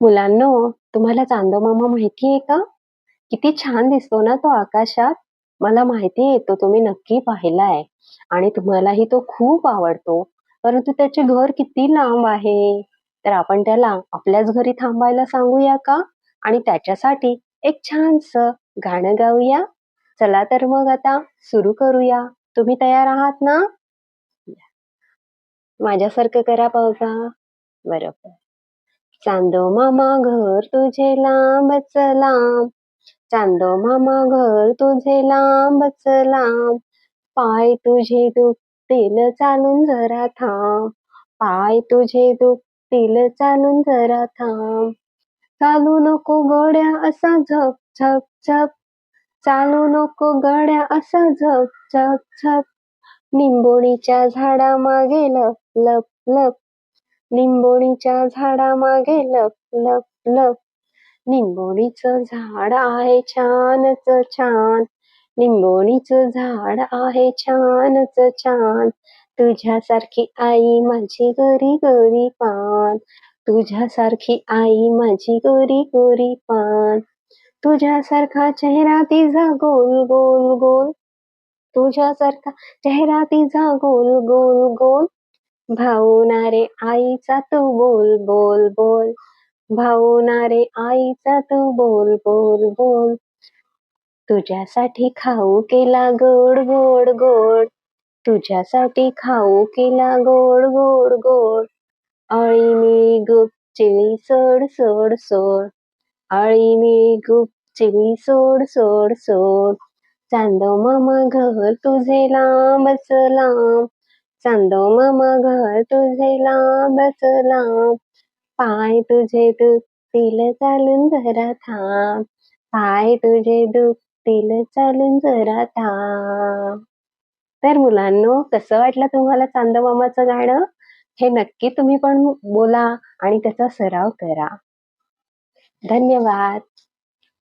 मुलांनो, तुम्हाला चांदोमामा माहिती आहे का? किती छान दिसतो ना तो आकाशात. मला माहिती आहे तो तुम्ही नक्की पाहिलाय आणि तुम्हालाही तो खूप आवडतो. परंतु त्याचे घर किती लांब आहे. तर आपण त्याला आपल्याच घरी थांबायला सांगूया का? आणि त्याच्यासाठी एक छानसं गाणं गाऊया? चला तर मग आता सुरू करूया. तुम्ही तयार आहात ना? माझ्यासारखं करा बघा. बरोबर. चांदो मामा घर तुझे लांबच लांब. चांदो मामा घर तुझे लांबच लांब. पाय तुझे दुखतील चालून जरा थांब. पाय तुझे दुखतील चालून जरा थांब. चालू नको गड्या असा झप झप झप. चालू नको गड्या असा झप झप झप. निंबोणीच्या झाडा मागे लप लप लप. लिंबोणीच्या झाडामागे लप लप लप. निंबोणीचं झाड आहे छानच छान. निंबोणीचं झाड आहे छानच छान. तुझ्यासारखी आई माझी गोरी गोरी पान. तुझ्यासारखी आई माझी गोरी गोरी पान. तुझ्यासारखा चेहरा तिचा गोल गोल गोल. तुझ्यासारखा चेहरा तिचा गोल गोल गोल. भावणारे आईचा तू बोल बोल बोल. भावणारे आईचा तू बोल बोल बोल. तुझ्यासाठी खाऊ केला गोड गोड गोड. तुझ्यासाठी खाऊ केला गोड गोड गोड. आळी मी गुप चिळी सोड सोड सोड. आळी मी गुप चिळी सोड सोड सोड. चांदो मामा घर तुझे लांबच लांब. चांदो घर तुझे लांब लांब. पाय तुझे दुखतील चालून जरा थांब. पाय तुझे दुखतील चालून जरा थांब. तर मुलांनो कसं वाटलं तुम्हाला चांदो मामाचं गाणं? हे नक्की तुम्ही पण बोला आणि त्याचा सराव करा. धन्यवाद.